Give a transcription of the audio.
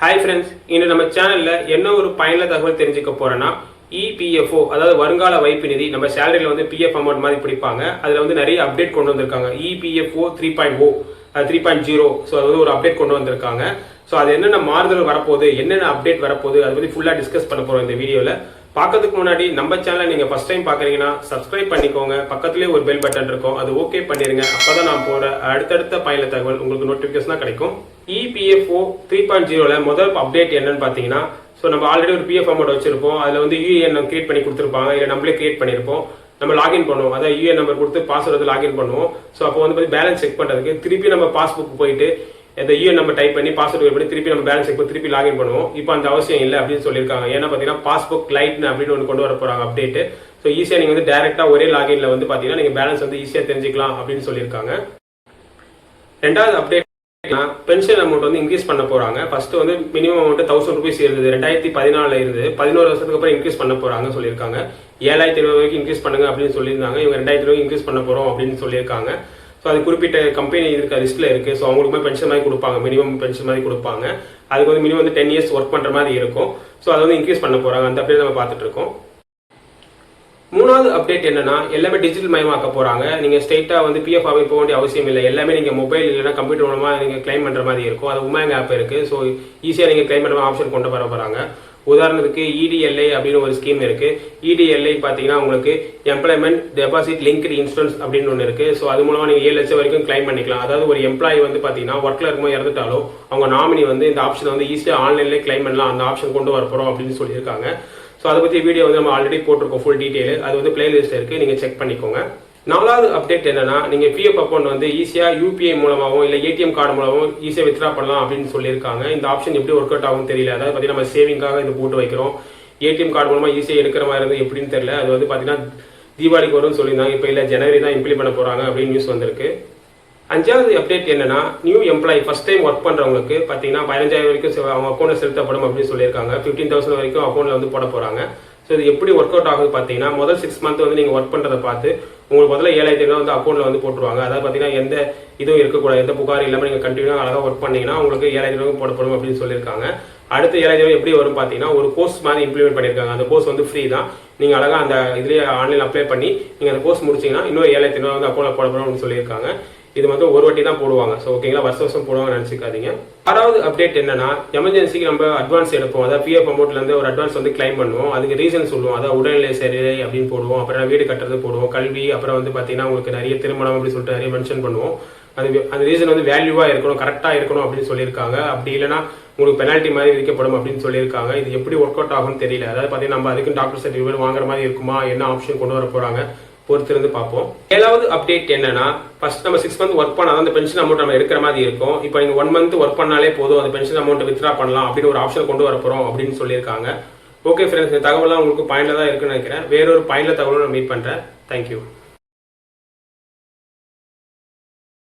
Hi friends இன்று நம்ம சேனலில் என்ன ஒரு பயனுள்ள தகவல் தெரிஞ்சுக்க போகிறோன்னா இபிஎஃப்ஓ அதாவது வருங்கால வைப்பு நிதி நம்ம சேலரியில் வந்து பிஎஃப் அமௌண்ட் மாதிரி பிடிப்பாங்க. அதில் வந்து நிறைய அப்டேட் கொண்டு வந்திருக்காங்க. EPFO three point o three point zero so அது வந்து ஒரு அப்டேட் கொண்டு வந்திருக்காங்க. ஸோ அது என்னென்ன மாறுதல் வரப்போகுது என்னென்ன அப்டேட் வரப்போகுது அதை பற்றி ஃபுல்லாக டிஸ்கஸ் பண்ண போகிறோம் இந்த வீடியோவில் பார்க்கறதுக்கு முன்னாடி நம்ம சேனலை நீங்கள் ஃபஸ்ட் டைம் பார்க்குறீங்கன்னா சப்ஸ்கிரைப் பண்ணிக்கோங்க. பக்கத்துலேயே ஒரு பெல் பட்டன் இருக்கும். அது ஓகே பண்ணிடுங்க அப்போ தான் நான் போகிற அடுத்தடுத்த பயண தகவல் உங்களுக்கு நோட்டிஃபிகேஷனாக கிடைக்கும். இபிஎஃப்ஓ த்ரீ பாயிண்ட் ஜீரோவில் முதல் அப்டேட் என்னன்னு பார்த்தீங்கன்னா ஸோ நம்ம ஆல்ரெடி ஒரு பிஎஃப் அமௌண்ட் வச்சிருப்போம். அதில் வந்து யூஏஎன் கிரியேட் பண்ணி கொடுத்துருப்பாங்க. இல்லை நம்மளே கிரியேட் பண்ணியிருப்போம் நம்ம லாகின் பண்ணுவோம். அதாவது யூஏஎன் நம்பர் கொடுத்து பாஸ்வேர்டு லாகின் பண்ணுவோம். ஸோ அப்போ வந்து பேலன்ஸ் செக் பண்ணுறதுக்கு திருப்பி நம்ம பாஸ்புக் போயிட்டு இந்த யூஎன் நம்பர் டைப் பண்ணி பாஸ்வேர்டு பண்ணி திருப்பி நம்ம பேலன்ஸ் செக் பண்ணி திருப்பி லாகின் பண்ணுவோம். இப்போ அந்த அவசியம் இல்லை அப்படின்னு சொல்லியிருக்காங்க. ஏன்னா பார்த்தீங்கன்னா பாஸ்புக் லைட் அப்படின்னு ஒன்று கொண்டு வர போகிறாங்க அப்டேட் ஸோ ஈஸியாக நீங்கள் வந்து டேரெக்டாக ஒரே லாகின்ல வந்து பார்த்தீங்கன்னா நீங்கள் பேலன்ஸ் வந்து ஈஸியாக தெரிஞ்சுக்கலாம் அப்படின்னு சொல்லியிருக்காங்க. ரெண்டாவது அப்டேட் பென்ஷன் அமௌண்ட் வந்து இன்க்ரீஸ் பண்ண போகிறாங்க ஃபர்ஸ்ட் வந்து மினிமம் அமௌண்ட் தௌசண்ட் ருபீஸ் இருந்தது. ரெண்டாயிரத்தி பதினாலில் இருந்து பதினோரு வருஷத்துக்கு அப்புறம் இன்க்ரீஸ் பண்ண போகிறாங்க சொல்லியிருக்காங்க. ஏழாயிரத்தி இருபது வரைக்கும் இன்க்ரீஸ் பண்ணுங்க அப்படின்னு சொல்லியிருந்தாங்க. இவங்க ரெண்டாயிரத்தி ரூபாய்க்கு இன்க்ரீஸ் பண்ண போகிறோம் அப்படின்னு சொல்லியிருக்காங்க. ஸோ அது குறிப்பிட்ட கம்பெனி இருக்க லிஸ்ட்ல இருக்கு. ஸோ அவங்களுக்குமே பென்ஷன் மாதிரி கொடுப்பாங்க. மினிமம் பென்ஷன் மாதிரி கொடுப்பாங்க. அதுக்கு வந்து மினிமம் வந்து டென் இயர்ஸ் ஒர்க் பண்ற மாதிரி இருக்கும். ஸோ அதை வந்து இன்க்ரீஸ் பண்ண போறாங்க. அந்த அப்படியே நம்ம பார்த்துட்டு இருக்கோம். மூணாவது அப்டேட் என்னன்னா எல்லாமே டிஜிட்டல் மயமாக்க போறாங்க. நீங்க ஸ்ட்ரெயிட்டாக வந்து பிஎஃப் ஆக போக வேண்டிய அவசியம் இல்லை. எல்லாமே நீங்க மொபைல் இல்லைன்னா கம்ப்யூட்டர் மூலமா நீங்க கிளைம் பண்ற மாதிரி இருக்கும். அது உமாங் ஆப் இருக்கு. ஸோ ஈஸியா நீங்க கிளைம் பண்ற ஆப்ஷன் கொண்டு வர போறாங்க. உதாரணத்துக்கு இடிஎல்ஐ அப்படின்னு ஒரு ஸ்கீம் இருக்கு. இடிஎல்ஐ பாத்தீங்கன்னா உங்களுக்கு எம்ப்ளாய்மெண்ட் டெபாசிட் லிங்க்டு இன்சூரன்ஸ் அப்படின்னு ஒன்று இருக்கு. ஸோ அது மூலமா நீங்க ஏழு லட்சம் வரைக்கும் கிளைம் பண்ணிக்கலாம். அதாவது ஒரு எம்ப்ளாயி வந்து பாத்தீங்கன்னா ஒர்க்ல இருக்கும்போது இறந்துட்டாலும் அவங்க நாமினி வந்து இந்த ஆப்ஷன் வந்து ஈஸியா ஆன்லைன்லேயே கிளைம் பண்ணலாம். அந்த ஆப்ஷன் கொண்டு வர போறோம் அப்படின்னு சொல்லியிருக்காங்க. ஸோ அதை பற்றி வீடியோ வந்து நம்ம ஆல்ரெடி போட்டிருக்கோம் ஃபுல் டீட்டெயில் அது வந்து பிளேலிஸ்ட் இருக்கு. நீங்கள் செக் பண்ணிக்கோங்க. நாலாவது அப்டேட் என்னன்னா நீங்க பிஎஃப் அக்கௌண்ட் வந்து ஈஸியா யூபிஐ மூலமாகவும் இல்லை ஏடிஎம் கார்டு மூலமாகவும் ஈஸியா வித்ரா பண்ணலாம் அப்படின்னு சொல்லியிருக்காங்க. இந்த ஆப்ஷன் எப்படி ஒர்க் அவுட் ஆகும் தெரியல. அதாவது பார்த்தீங்கன்னா நம்ம சேவிங்காக இது போட்டு வைக்கிறோம். ஏடிஎம் கார்டு மூலமா ஈஸியா எடுக்கிற மாதிரி இருந்து எப்படின்னு தெரியல. அது வந்து பார்த்தீங்கன்னா தீபாவளிக்கு வரும்னு சொல்லியிருந்தாங்க. இப்போ இல்லை ஜனவரி தான் இம்ப்ளிமெண்ட் பண்ண போறாங்க அப்படின்னு நியூஸ் வந்திருக்கு. அஞ்சாவது அப்டேட் என்னன்னா new employee first time work பண்றவங்களுக்கு பாத்தீங்கன்னா பதினஞ்சாயிரம் வரைக்கும் அவங்க அக்கௌண்ட்ல செலுத்தப்படும் அப்படின்னு சொல்லியிருக்காங்க. ஃபிஃப்டீன் தௌசண்ட் வரைக்கும் அக்கௌண்ட்ல வந்து போட போறாங்க. ஸோ இது எப்படி ஒர்க் அவுட் ஆகுது பார்த்தீங்கன்னா முதல் சிக்ஸ் மந்த் வந்து நீங்கள் ஒர்க் பண்ணுறதை பார்த்து உங்களுக்கு முதல்ல ஏழாயிரத்தி ஐநூறு வந்து அக்கௌண்ட்டில் வந்து போட்டுருவாங்க. அதாவது பார்த்தீங்கன்னா எந்த இதுவும் இருக்கக்கூடாது எந்த புகார் இல்லாமல் நீங்கள் கண்டினியூ அழகாக ஒர்க் பண்ணீங்கன்னா உங்களுக்கு ஏழாயிரத்தி ஐநூறு போடப்படும் அப்படின்னு சொல்லியிருக்காங்க. அடுத்து ஏழாயிரம் எப்படி வரும் பார்த்தீங்கன்னா ஒரு கோர்ஸ் மாதிரி இம்ப்ளிமெண்ட் பண்ணியிருக்காங்க. அந்த கோர்ஸ் வந்து ஃப்ரீ தான். நீங்கள் அழகாக அந்த இதுலேயே ஆன்லைன் அப்ளை பண்ணி நீங்கள் அந்த கோர்ஸ் முடிச்சிங்கன்னா இன்னும் ஏழாயிரத்தி ஐநூறு வந்து அக்கௌண்ட்டில் போடப்படும் அப்படின்னு சொல்லியிருக்காங்க. இது வந்து ஒரு வாட்டி தான் போடுவாங்க. ஸோ ஓகேங்களா வருஷம் வருஷம் போடுவாங்க நினச்சிக்காதீங்க. ஆறாவது அப்டேட் என்னன்னா எமர்ஜென்சிக்கு நம்ம அட்வான்ஸ் எடுப்போம். அதாவது பிஎஃப் அமௌண்ட்ல இருந்து ஒரு அட்வான்ஸ் வந்து கிளைம் பண்ணுவோம். அதுக்கு ரீசன் சொல்லுவோம். அதாவது உடல்நிலை சரியில்லை அப்படின்னு போடுவோம். அப்புறம் வீடு கட்டுறது போடுவோம். கல்வி அப்புறம் வந்து பார்த்தீங்கன்னா உங்களுக்கு நிறைய திருமணம் அப்படின்னு சொல்லிட்டு நிறைய மென்ஷன் பண்ணுவோம். அது அந்த ரீசன் வந்து வேல்யூவா இருக்கணும் கரெக்டா இருக்கணும் அப்படின்னு சொல்லியிருக்காங்க. அப்படி இல்லைன்னா உங்களுக்கு பெனால்ட்டி மாதிரி விதிக்கப்படும் அப்படின்னு சொல்லியிருக்காங்க. இது எப்படி ஒர்க் அவுட் ஆகும்னு தெரியல. அதாவது பார்த்தீங்கன்னா நம்ம அதுக்கு டாக்டர் சர்டிஃபிகேட் வாங்குற மாதிரி இருக்குமா? என்ன ஆப்ஷன் கொண்டு வர போறாங்க? பொறுத்திருந்து பார்ப்போம். ஏழாவது அப்டேட் என்னன்னா ஃபர்ஸ்ட் நம்ம சிக்ஸ் மந்த் ஒர்க் பண்ணால் அந்த பென்ஷன் அமௌண்ட் நம்ம எடுக்கிற மாதிரி இருக்கும். இப்போ நீங்கள் ஒன் மந்த் ஒர்க் பண்ணாலே போதும் அந்த பென்ஷன் அமௌண்ட் வித்ரா பண்ணலாம் அப்படின்னு ஒரு ஆப்ஷன் கொண்டு வர அப்படின்னு சொல்லியிருக்காங்க. ஓகே ஃப்ரெண்ட்ஸ் இந்த தகவலாம் உங்களுக்கு பாயிண்டில் தான் இருக்குன்னு நினைக்கிறேன். வேறொரு பாயிண்டில் தகவலும் நான் மீட் பண்ணுறேன் தேங்க்யூ